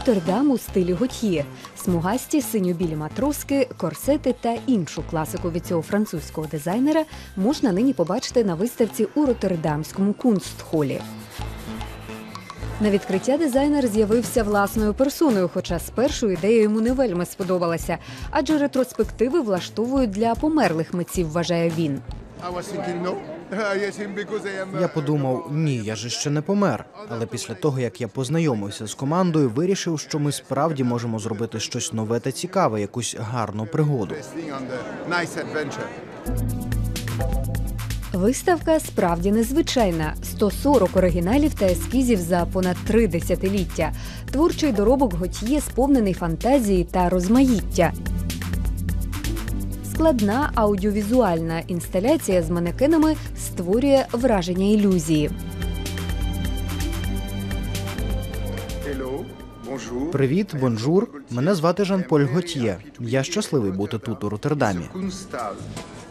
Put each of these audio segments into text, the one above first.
Роттердам у стилі готьє, смугасті синьо-білі матроски, корсети та іншу класику від цього французького дизайнера можна нині побачити на виставці у Роттердамському кунстхолі. На відкриття дизайнер з'явився власною персоною, хоча спершу ідея йому не вельми сподобалася, адже ретроспективи влаштовують для померлих митців, вважає він. Я подумав, ні, я же ще не помер. Але після того, як я познайомився з командою, вирішив, що ми справді можемо зробити щось нове та цікаве, якусь гарну пригоду. Виставка справді незвичайна: 140 оригіналів та ескізів за понад три десятиліття. Творчий доробок Готьє сповнений фантазії та розмаїття. Складна аудіовізуальна інсталяція з манекенами створює враження ілюзії. Привіт, бонжур. Мене звати Жан-Поль Готьє. Я щасливий бути тут у Роттердамі.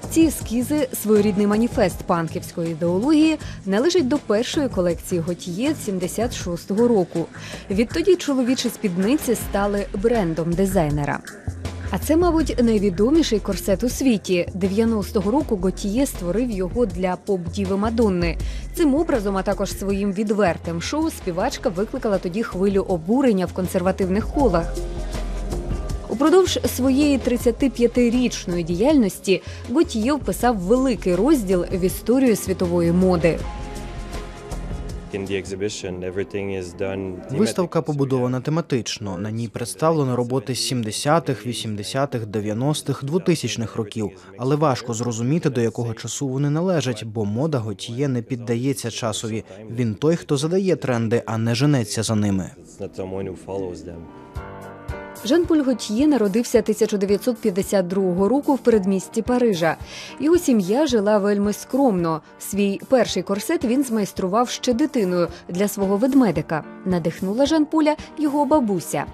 Ці ескізи, своєрідний маніфест панківської ідеології, належать до першої колекції Готьє 76-го року. Відтоді чоловічі спідниці стали брендом дизайнера. А це, мабуть, найвідоміший корсет у світі. 90-го року Готьє створив його для поп-діви Мадонни. Цим образом, а також своїм відвертим шоу, співачка викликала тоді хвилю обурення в консервативних колах. Упродовж своєї 35-річної діяльності Готьє вписав великий розділ в історію світової моди. Виставка побудована тематично. На ній представлено роботи з 70-х, 80-х, 90-х, 2000-х років. Але важко зрозуміти, до якого часу вони належать, бо мода готіє не піддається часові. Він той, хто задає тренди, а не женеться за ними. Жан-Поль Готьє народився 1952 року в передмісті Парижа. Його сім'я жила вельми скромно. Свій перший корсет він змайстрував ще дитиною для свого ведмедика. Надихнула Жан-Поля його бабуся.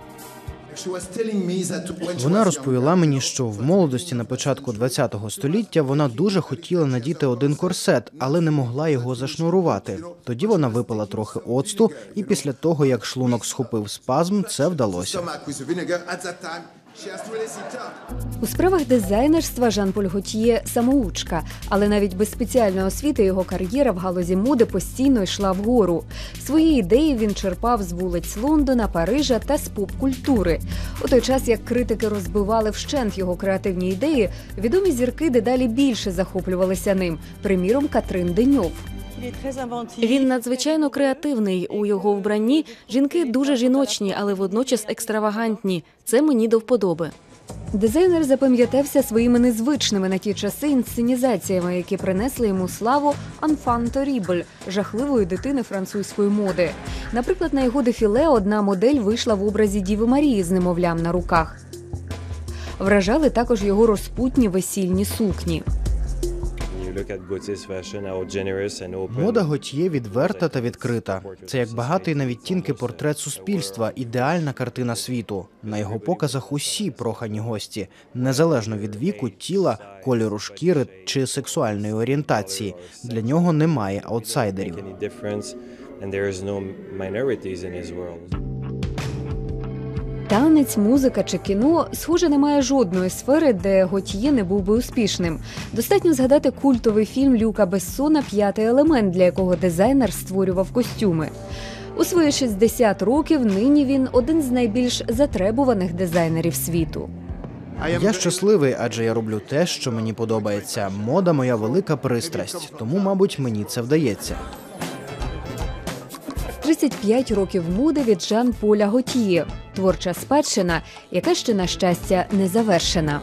Вона розповіла мені, що в молодості на початку ХХ століття вона дуже хотіла надіти один корсет, але не могла його зашнурувати. Тоді вона випила трохи оцту, і після того, як шлунок схопив спазм, це вдалося. У справах дизайнерства Жан-Поль Готьє самоучка, але навіть без спеціальної освіти його кар'єра в галузі моди постійно йшла вгору. Свої ідеї він черпав з вулиць Лондона, Парижа та з поп-культури. У той час, як критики розбивали вщент його креативні ідеї, відомі зірки дедалі більше захоплювалися ним. Приміром, Катрин Деньов. Він надзвичайно креативний. У його вбранні жінки дуже жіночні, але водночас екстравагантні. Це мені до вподоби. Дизайнер запам'ятався своїми незвичними на ті часи інсценізаціями, які принесли йому славу «Enfant terrible» – жахливої дитини французької моди. Наприклад, на його дефіле одна модель вийшла в образі Діви Марії з немовлям на руках. Вражали також його розпутні весільні сукні. Мода Готьє відверта та відкрита. Це як багатий на відтінки портрет суспільства, ідеальна картина світу. На його показах усі прохані гості, незалежно від віку, тіла, кольору шкіри чи сексуальної орієнтації. Для нього немає аутсайдерів. Танець, музика чи кіно схоже немає жодної сфери, де Готьє не був би успішним. Достатньо згадати культовий фільм Люка Бессона П'ятий елемент, для якого дизайнер створював костюми. У свої 60 років нині він один з найбільш затребуваних дизайнерів світу. Я щасливий, адже я роблю те, що мені подобається. Мода моя велика пристрасть, тому, мабуть, мені це вдається. 35 років моди від Жан Поля Готіє, Творча спадщина, яка ще на щастя не завершена.